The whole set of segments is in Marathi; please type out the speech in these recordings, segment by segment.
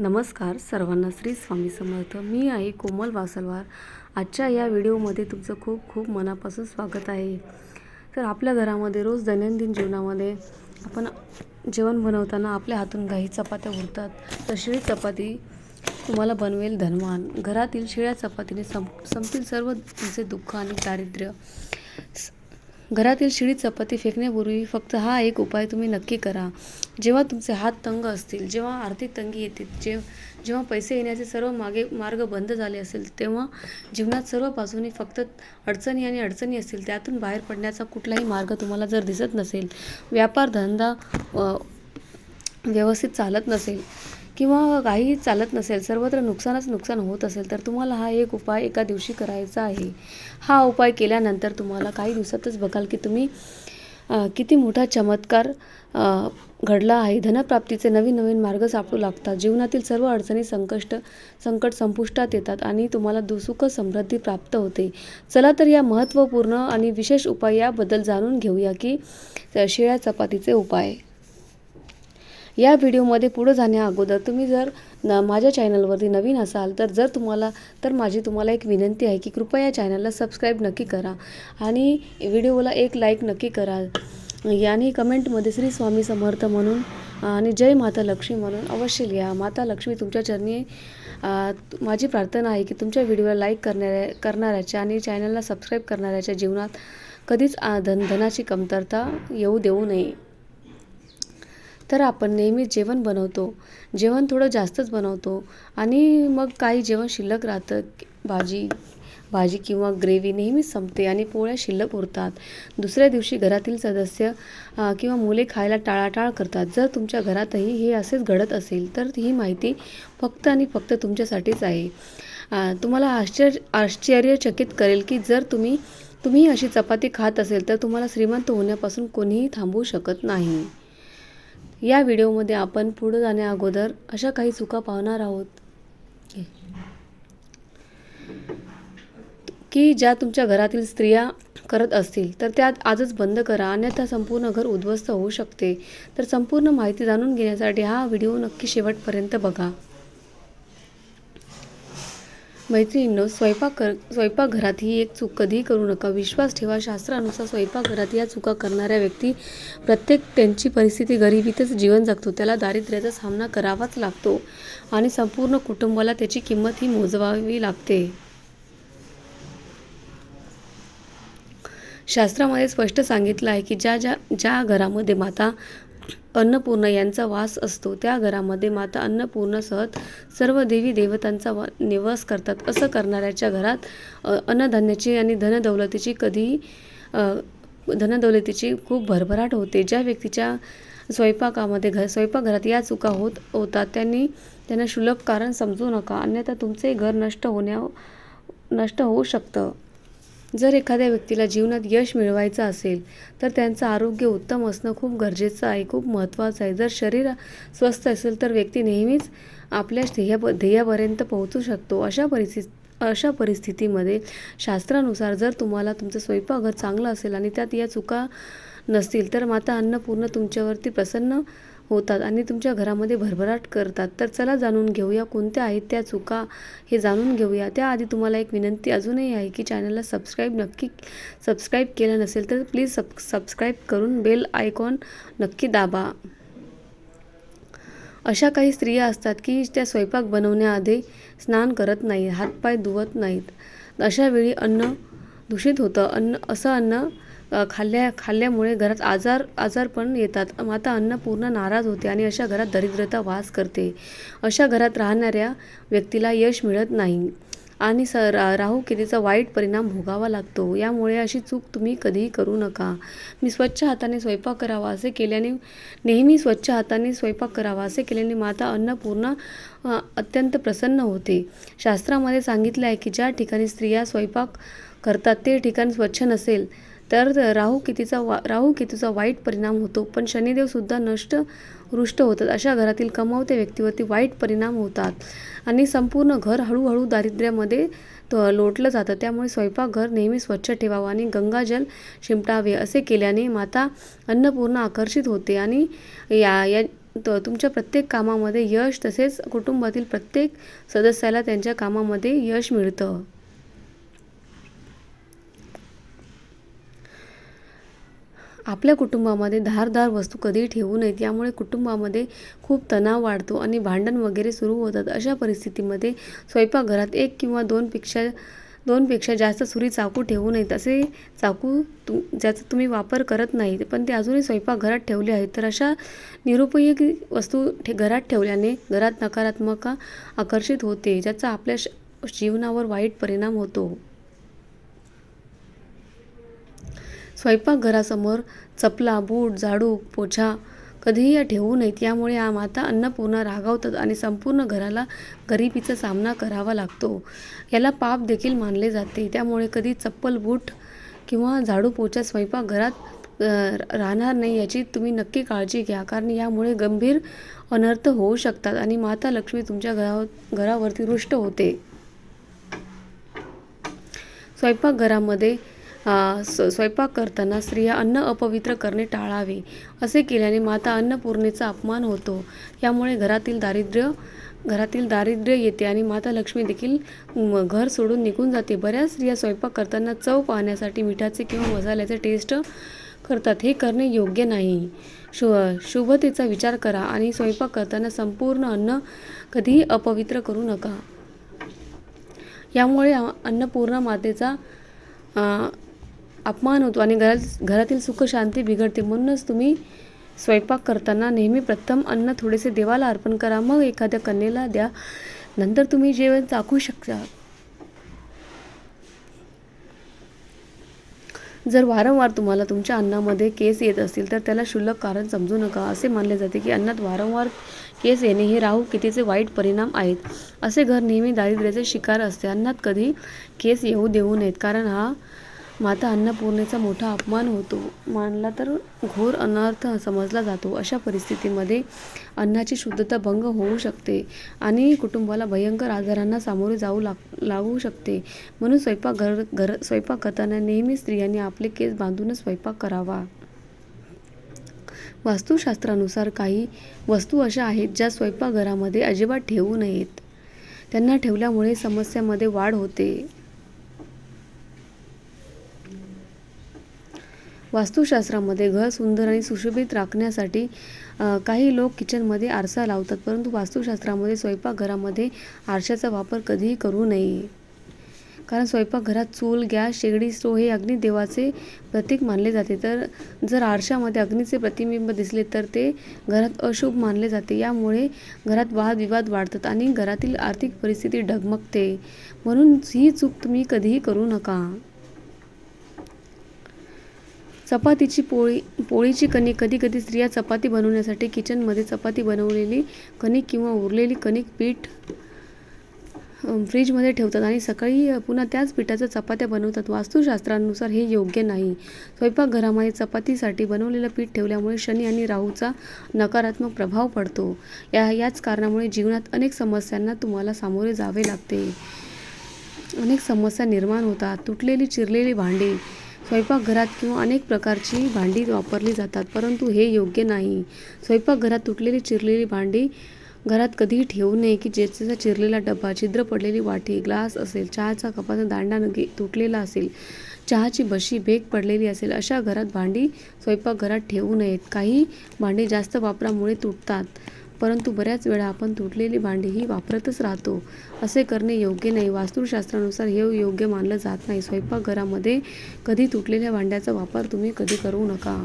नमस्कार सर्वांना श्री स्वामी समर्थ. मी आहे कोमल वासलवार. आजच्या या व्हिडिओमध्ये तुमचं खूप खूप मनापासून स्वागत आहे. तर आपल्या घरामध्ये रोज दैनंदिन जीवनामध्ये आपण जेवण बनवताना आपल्या हातून काही चपात्या उरतात. तर शिळी चपाती तुम्हाला बनवेल धनवान. घरातील शिळ्या चपातीने सं संपतील सर्व तुमचे दुःख आणि दारिद्र्य स- घरातील शिडीत चपाती फेकण्यापूर्वी फक्त हा एक उपाय तुम्ही नक्की करा. जेव्हा तुमचे हात तंग असतील जेव्हा आर्थिक तंगी येते जे जेव्हा पैसे येण्याचे सर्व मागे मार्ग बंद झाले असेल तेव्हा जीवनात सर्व बाजूनी फक्त अडचणी आणि अडचणी असतील त्यातून बाहेर पडण्याचा कुठलाही मार्ग तुम्हाला जर दिसत नसेल व्यापार धंदा व्यवस्थित चालत नसेल किंवा काही चालत नसेल सर्वत्र नुकसानच नुकसान होत असेल तर तुम्हाला हा एक उपाय एका दिवशी करायचा आहे. हा उपाय केल्यानंतर तुम्हाला काही दिवसातच बघाल की तुम्ही किती मोठा चमत्कार घडला आहे. धनप्राप्तीचे नवीन नवीन मार्ग सापडू लागतात. जीवनातील सर्व अडचणी संकष्ट संकट संपुष्टात येतात आणि तुम्हाला दुसुख समृद्धी प्राप्त होते. चला तर या महत्त्वपूर्ण आणि विशेष उपाय याबद्दल जाणून घेऊया की शिळ्या चपातीचे उपाय. या व्हिडिओमध्ये पुढं जाण्या अगोदर तुम्ही जर न माझ्या चॅनलवरती नवीन असाल तर जर तुम्हाला तर माझी तुम्हाला एक विनंती आहे की कृपया या चॅनलला सबस्क्राईब नक्की करा आणि व्हिडिओला एक लाईक नक्की करा. आणि कमेंटमध्ये श्री स्वामी समर्थ म्हणून आणि जय माता लक्ष्मी म्हणून अवश्य लिहा. माता लक्ष्मी तुमच्या चरणी माझी प्रार्थना आहे की तुमच्या व्हिडिओला लाईक करणाऱ्या करणाऱ्याच्या आणि चॅनलला सबस्क्राईब करणाऱ्याच्या जीवनात कधीच धन धनाची कमतरता येऊ देऊ नये. तर आपण नेहमीच जेवण बनवतो. जेवण थोडं जास्तच बनवतो. आणि मग काही जेवण शिल्लक राहतं. भाजी भाजी किंवा ग्रेव्ही नेहमीच संपते आणि पोळ्या शिल्लक उरतात. दुसऱ्या दिवशी घरातील सदस्य किंवा मुले खायला टाळाटाळ करतात. जर तुमच्या घरातही हे असेच घडत असेल तर ही माहिती फक्त आणि फक्त तुमच्यासाठीच आहे. तुम्हाला आश्चर्य आश्चर्यचकित करेल की जर तुम्ही तुम्ही अशी चपाती खात असेल तर तुम्हाला श्रीमंत होण्यापासून कोणीही थांबवू शकत नाही. या व्हिडिओमध्ये आपण पुढे जाण्या अगोदर अशा काही चुका पाहणार आहोत. की- ज्या तुमच्या घरातील स्त्रिया करत असतील तर त्यात आजच बंद करा अन्यथा संपूर्ण घर उद्ध्वस्त होऊ शकते. तर संपूर्ण माहिती जाणून घेण्यासाठी हा व्हिडिओ नक्की शेवटपर्यंत बघा. मैत्रिणींनो स्वयंपाक कर स्वयंपाकघरात ही एक चूक कधीही करू नका. विश्वास ठेवा शास्त्रानुसार स्वयंपाकघरात या चुका करणाऱ्या व्यक्ती प्रत्येक त्यांची परिस्थिती गरिबीतच जीवन जगतो. त्याला दारिद्र्याचा सामना करावाच लागतो आणि संपूर्ण कुटुंबाला त्याची किंमत ही मोजवावी लागते. शास्त्रामध्ये स्पष्ट सांगितलं आहे की ज्या ज्या ज्या घरामध्ये माता अन्नपूर्ण यांचा वास असतो. त्या घरामध्ये माता अन्नपूर्णसह सर्व देवी देवतांचा वा निवास करतात. असं करणाऱ्याच्या घरात अन्नधान्याची आणि धनदौलतीची कधीही धनदौलतीची खूप भरभराट होते. ज्या व्यक्तीच्या स्वयंपाकामध्ये घर स्वयंपाकघरात या चुका होत होतात त्यांनी त्यांना शुल्लक कारण समजू नका. अन्यथा तुमचे घर नष्ट होण्या नष्ट होऊ शकतं. जर एखाद्या व्यक्तीला जीवनात यश मिळवायचं असेल तर त्यांचं आरोग्य उत्तम असणं खूप गरजेचं आहे खूप महत्त्वाचं आहे. जर शरीर स्वस्थ असेल तर व्यक्ती नेहमीच आपल्या ध्येया ध्येयापर्यंत पोहोचू शकतो. अशा परिस्थिती अशा परिस्थितीमध्ये शास्त्रानुसार जर तुम्हाला तुमचं स्वयंपाकघर चांगलं असेल आणि त्यात या चुका नसतील तर माता अन्नपूर्ण तुमच्यावरती प्रसन्न होतात आणि तुमच्या घरामध्ये भरभराट करतात. तर चला जाणून घेऊया कोणत्या आहेत त्या चुका. हे जाणून घेऊया. त्याआधी तुम्हाला एक विनंती अजूनही आहे की चॅनलला सबस्क्राईब नक्की सबस्क्राईब केलं नसेल तर प्लीज सब सबस्क्राईब करून बेल आयकॉन नक्की दाबा. अशा काही स्त्रिया असतात की त्या स्वयंपाक बनवण्याआधी स्नान करत नाही हातपाय धुवत नाहीत. अशा वेळी अन्न दूषित होतं. अन्न असं अन्न खाल्ल्या खाल्ल्यामुळे घरात आजार आजार पण येतात. माता अन्न पूर्ण नाराज होते आणि अशा घरात दरिद्रता वास करते. अशा घरात राहणाऱ्या व्यक्तीला यश मिळत नाही. आणि स रा राहू केतीचा वाईट परिणाम भोगावा लागतो. यामुळे अशी चूक तुम्ही कधीही करू नका. मी स्वच्छ हाताने स्वयंपाक करावा असे केल्याने नेहमी स्वच्छ हाताने स्वयंपाक करावा असे केल्याने माता अन्नपूर्ण अत्यंत प्रसन्न होते. शास्त्रामध्ये सांगितले आहे की ज्या ठिकाणी स्त्रिया स्वयंपाक करतात ते ठिकाण स्वच्छ नसेल. तर राहू केतीचा वा राहू केतूचा वाईट परिणाम होतो पण शनिदेवसुद्धा नष्ट रुष्ट होतात. अशा घरातील कमावत्या व्यक्तीवरती वाईट परिणाम होतात. आणि संपूर्ण घर हळूहळू दारिद्र्यामध्ये त- लोटलं जातं. त्यामुळे स्वयंपाकघर नेहमी स्वच्छ ठेवावं आणि गंगाजल शिंपटावे असे केल्याने माता अन्नपूर्ण आकर्षित होते. आणि या या त तुमच्या प्रत्येक कामामध्ये यश तसेच कुटुंबातील प्रत्येक सदस्याला त्यांच्या कामामध्ये यश मिळतं. आपल्या कुटुंबामध्ये धारदार वस्तू कधीही ठेवू नयेत यामुळे कुटुंबामध्ये खूप तणाव वाढतो आणि भांडण वगैरे सुरू होतात. अशा परिस्थितीमध्ये स्वयंपाकघरात एक किंवा दोनपेक्षा दोनपेक्षा जास्त सुरी चाकू ठेवू नयेत असे चाकू तु ज्याचा तुम्ही वापर करत नाहीत पण ते अजूनही स्वयंपाकघरात ठेवले आहेत. तर अशा निरुपयोगी वस्तू ठे घरात ठेवल्याने घरात नकारात्मक आकर्षित होते ज्याचा आपल्या श जीवनावर वाईट परिणाम होतो. स्वयंपाकघरासमोर चपला बूट झाडू पोछा कधीही या ठेवू नयेत यामुळे या माता अन्नपूर्णा रागावतात आणि संपूर्ण घराला गरिबीचा सामना करावा लागतो. याला पाप देखील मानले जाते. त्यामुळे कधी चप्पल बूट किंवा झाडू पोछा स्वयंपाकघरात राहणार नाही याची तुम्ही नक्की काळजी घ्या. कारण यामुळे गंभीर अनर्थ होऊ शकतात आणि माता लक्ष्मी तुमच्या घरा घरावरती रुष्ट होते. स्वयंपाकघरामध्ये स स्वयंपाक करताना स्त्रिया अन्न अपवित्र करणे टाळावे. असे केल्याने माता अन्नपूर्णेचा अपमान होतो. यामुळे घरातील दारिद्र्य घरातील दारिद्र्य येते आणि माता लक्ष्मी देखील घर सोडून निघून जाते. बऱ्याच स्त्रिया स्वयंपाक करताना चव पाहण्यासाठी मिठाचे किंवा मसाल्याचे टेस्ट करतात. हे करणे योग्य नाही. शु शुभतेचा विचार करा आणि स्वयंपाक करताना संपूर्ण अन्न कधीही अपवित्र करू नका. यामुळे अन्नपूर्णा मातेचा अपमान होतो आणि घरात घरातील सुख शांती बिघडते. म्हणूनच तुम्ही स्वयंपाक करताना नेहमी प्रथम अन्न थोडेसे देवाला अर्पण करा. मग एखाद्या कन्येला द्या. नंतर तुम्ही जेवण चाखू शकता. जर वारंवार तुम्हाला तुमच्या अन्नामध्ये केस येत असतील तर त्याला शुल्लक कारण समजू नका. असे मानले जाते की अन्नात वारंवार केस येणे हे राहू कितीचे वाईट परिणाम आहेत. असे घर नेहमी दारिद्र्याचे शिकार असते. अन्नात कधी केस येऊ देऊ नयेत. कारण हा माता अन्नपूर्णेचा मोठा अपमान होतो. मानला तर घोर अनर्थ समजला जातो. अशा परिस्थितीमध्ये अन्नाची शुद्धता भंग होऊ शकते आणि कुटुंबाला भयंकर आजारांना सामोरे जाऊ लाग लागू शकते. म्हणून स्वयंपाक घर घर स्वयंपाक करताना नेहमी स्त्रियांनी आपले केस बांधूनच स्वयंपाक करावा. वास्तुशास्त्रानुसार काही वस्तू अशा आहेत ज्या स्वयंपाकघरामध्ये अजिबात ठेवू नयेत. त्यांना ठेवल्यामुळे समस्यामध्ये वाढ होते. वास्तुशास्त्रामध्ये घर सुंदर आणि सुशोभित राखण्यासाठी काही लोक किचनमध्ये आरसा लावतात परंतु वास्तुशास्त्रामध्ये स्वयंपाकघरामध्ये आरशाचा वापर कधीही करू नये. कारण स्वयंपाकघरात चूल गॅस शेगडी स्टो हे अग्निदेवाचे प्रतीक मानले जाते. तर जर आरशामध्ये अग्नीचे प्रतिबिंब दिसले तर ते घरात अशुभ मानले जाते. यामुळे घरात वादविवाद वाढतात आणि घरातील आर्थिक परिस्थिती डगमगते. म्हणून ही चूक तुम्ही कधीही करू नका. चपातीची पोळी पोळीची कणिक कधी कधी स्त्रिया चपाती बनवण्यासाठी किचनमध्ये चपाती बनवलेली कणिक किंवा उरलेली कणिक पीठ फ्रीजमध्ये ठेवतात आणि सकाळी पुन्हा त्याच पिठाच्या चपात्या बनवतात. वास्तुशास्त्रानुसार हे योग्य नाही. स्वयंपाकघरामध्ये चपातीसाठी बनवलेलं पीठ ठेवल्यामुळे शनी आणि राहूचा नकारात्मक प्रभाव पडतो. या याच कारणामुळे जीवनात अनेक समस्यांना तुम्हाला सामोरे जावे लागते. अनेक समस्या निर्माण होतात. तुटलेली चिरलेली भांडी स्वयंपाकघरात किंवा अनेक प्रकारची भांडी वापरली जातात परंतु हे योग्य नाही. स्वयंपाकघरात तुटलेली चिरलेली भांडी घरात कधीही ठेवू नये की ज्याचा चिरलेला डबा छिद्र पडलेली वाटी ग्लास असेल चहाचा कपाचा दांडा नगे तुटलेला असेल चहाची बशी भेग पडलेली असेल अशा घरात भांडी स्वयंपाकघरात ठेवू नयेत. काही भांडी जास्त वापरामुळे तुटतात. परंतु बऱ्याच वेळा आपण तुटलेली भांडी ही वापरतच राहतो. असे करणे योग्य नाही. वास्तुशास्त्रानुसार हे योग्य मानलं जात नाही. स्वयंपाकघरामध्ये कधी तुटलेल्या भांड्याचा वापर तुम्ही कधी करू नका.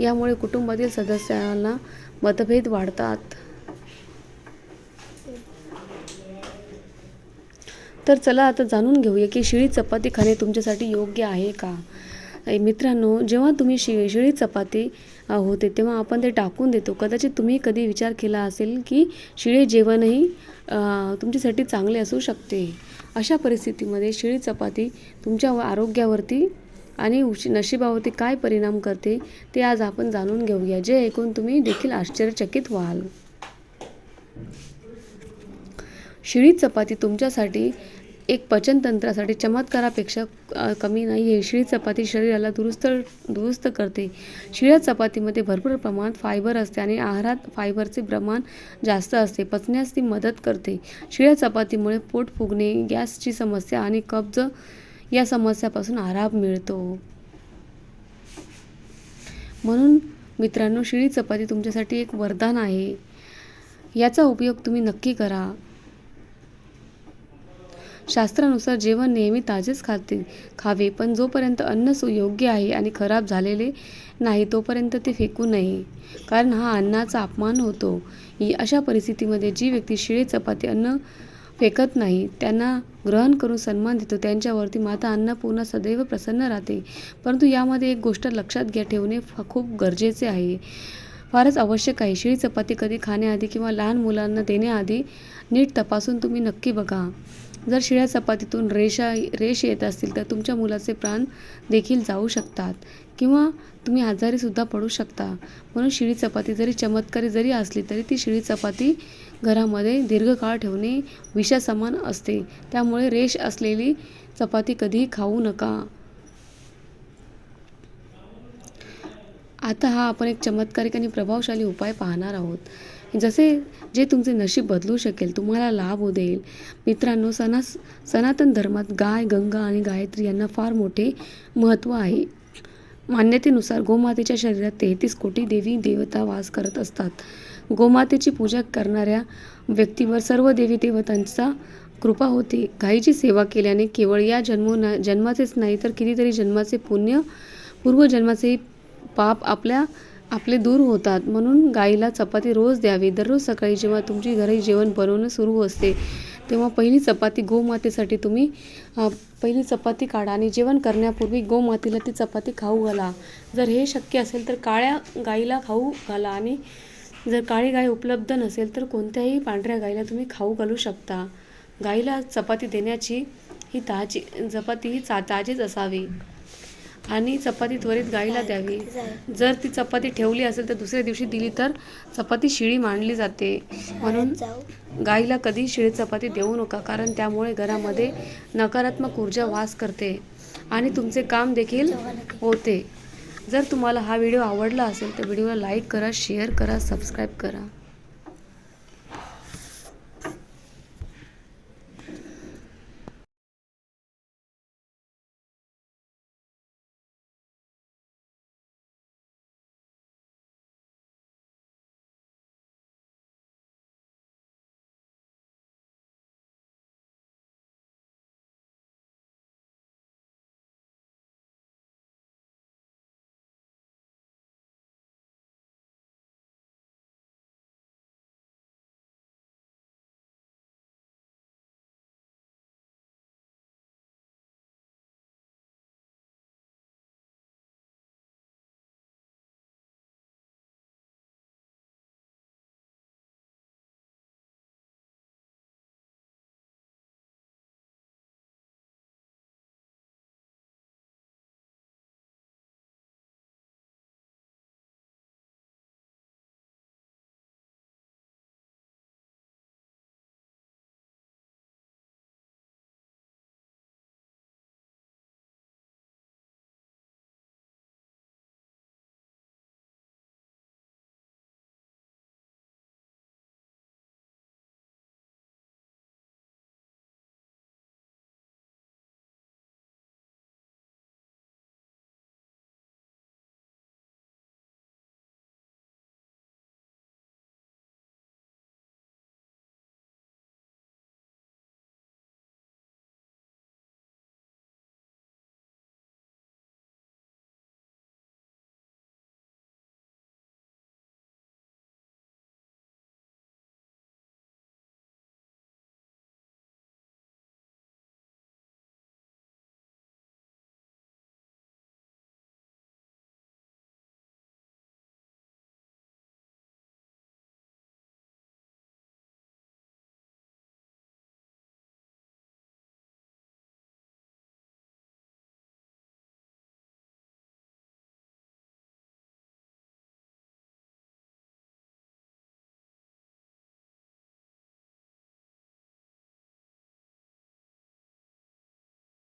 यामुळे कुटुंबातील सदस्यांना मतभेद वाढतात. तर चला आता जाणून घेऊया की शिळी चपाती खाणे तुमच्यासाठी योग्य आहे का? मित्रांनो जेव्हा तुम्ही शि शिळी चपाती होते तेव्हा आपण ते टाकून देतो. कदाचित तुम्ही कधी विचार केला असेल की शिळे जेवणही तुमच्यासाठी चांगले असू शकते. अशा परिस्थितीमध्ये शिळी चपाती तुमच्या आरोग्यावरती आणि उशी नशिबावरती काय परिणाम करते ते आज आपण जाणून घेऊया. जे ऐकून तुम्ही देखील आश्चर्यचकित व्हाल. शिळी चपाती तुमच्यासाठी एक पचनतंत्रासाठी चमत्कारापेक्षा कमी नाही. आहे शिळी चपाती शरीराला दुरुस्त दुरुस्त करते. शिळ्या चपातीमध्ये भरपूर प्रमाणात फायबर असते आणि आहारात फायबरचे प्रमाण जास्त असते. पचण्यास ती मदत करते. शिळ्या चपातीमुळे पोट फुगणे गॅसची समस्या आणि कब्ज या समस्यापासून आराम मिळतो. म्हणून मित्रांनो शिळी चपाती तुमच्यासाठी एक वरदान आहे. याचा उपयोग तुम्ही नक्की करा. शास्त्रानुसार जेवण नेहमी ताजेच खाते खावे पण जोपर्यंत अन्न सुयोग्य आहे आणि खराब झालेले नाही तोपर्यंत ते फेकू नये. कारण हा अन्नाचा अपमान होतो. ही अशा परिस्थितीमध्ये जी व्यक्ती शिळे चपाती अन्न फेकत नाही त्यांना ग्रहण करून सन्मान देतो. त्यांच्यावरती माता अन्नपूर्णा सदैव प्रसन्न राहते. परंतु यामध्ये एक गोष्ट लक्षात घ्या ठेवणे खूप गरजेचे आहे. फारच आवश्यक आहे. शिळी चपाती कधी खाण्याआधी किंवा लहान मुलांना देण्याआधी नीट तपासून तुम्ही नक्की बघा. जर शिळ्या चपातीतून रेषा रेष येत असतील तर तुमच्या मुलाचे प्राण देखील जाऊ शकतात. किंवा तुम्ही आजारीसुद्धा पडू शकता. म्हणून शिळी चपाती जरी चमत्कारी जरी असली तरी ती शिळी चपाती घरामध्ये दीर्घकाळ ठेवणे विषासमान असते. त्यामुळे रेष असलेली चपाती कधीही खाऊ नका. आता हा आपण एक चमत्कारिक आणि प्रभावशाली उपाय पाहणार आहोत. जसे जे तुमचे नशीब बदलू शकेल तुम्हाला लाभ हो देईल. मित्रांनो सना सनातन धर्मात गाय गंगा आणि गायत्री यांना फार मोठे महत्त्व आहे. मान्यतेनुसार गोमातेच्या शरीरात तेहतीस कोटी देवी देवता वास करत असतात. गोमातेची पूजा करणाऱ्या व्यक्तीवर सर्व देवी देवतांचा कृपा होते. गायीची सेवा केल्याने केवळ या जन्मो ना जन्माचेच नाही तर कितीतरी जन्माचे पुण्य पूर्वजन्माचे पाप आपल्या आपले दूर होतात. म्हणून गाईला चपाती रोज द्यावी. दररोज सकाळी जेव्हा तुमची घरी जेवण बनवणं सुरू असते तेव्हा पहिली चपाती गोमातेसाठी तुम्ही पहिली चपाती काढा आणि जेवण करण्यापूर्वी गोमातेला ती चपाती खाऊ घाला. जर हे शक्य असेल तर काळ्या गाईला खाऊ घाला आणि जर काळी गाय उपलब्ध नसेल तर कोणत्याही पांढऱ्या गाईला तुम्ही खाऊ घालू शकता. गाईला चपाती देण्याची ही ताजी चपाती ही चा ताजीच असावी. आणि चपाती त्वरित गाईला द्यावी. जर ती चपाती ठेवली असेल तर दुसऱ्या दिवशी दिली तर चपाती शिळी मांडली जाते. म्हणून गाईला कधी शिळी चपाती देऊ नका कारण त्यामुळे घरामध्ये नकारात्मक ऊर्जा वास करते आणि तुमचे काम देखील होते. जर तुम्हाला हा व्हिडिओ आवडला असेल तर व्हिडिओला लाईक करा शेअर करा सबस्क्राईब करा.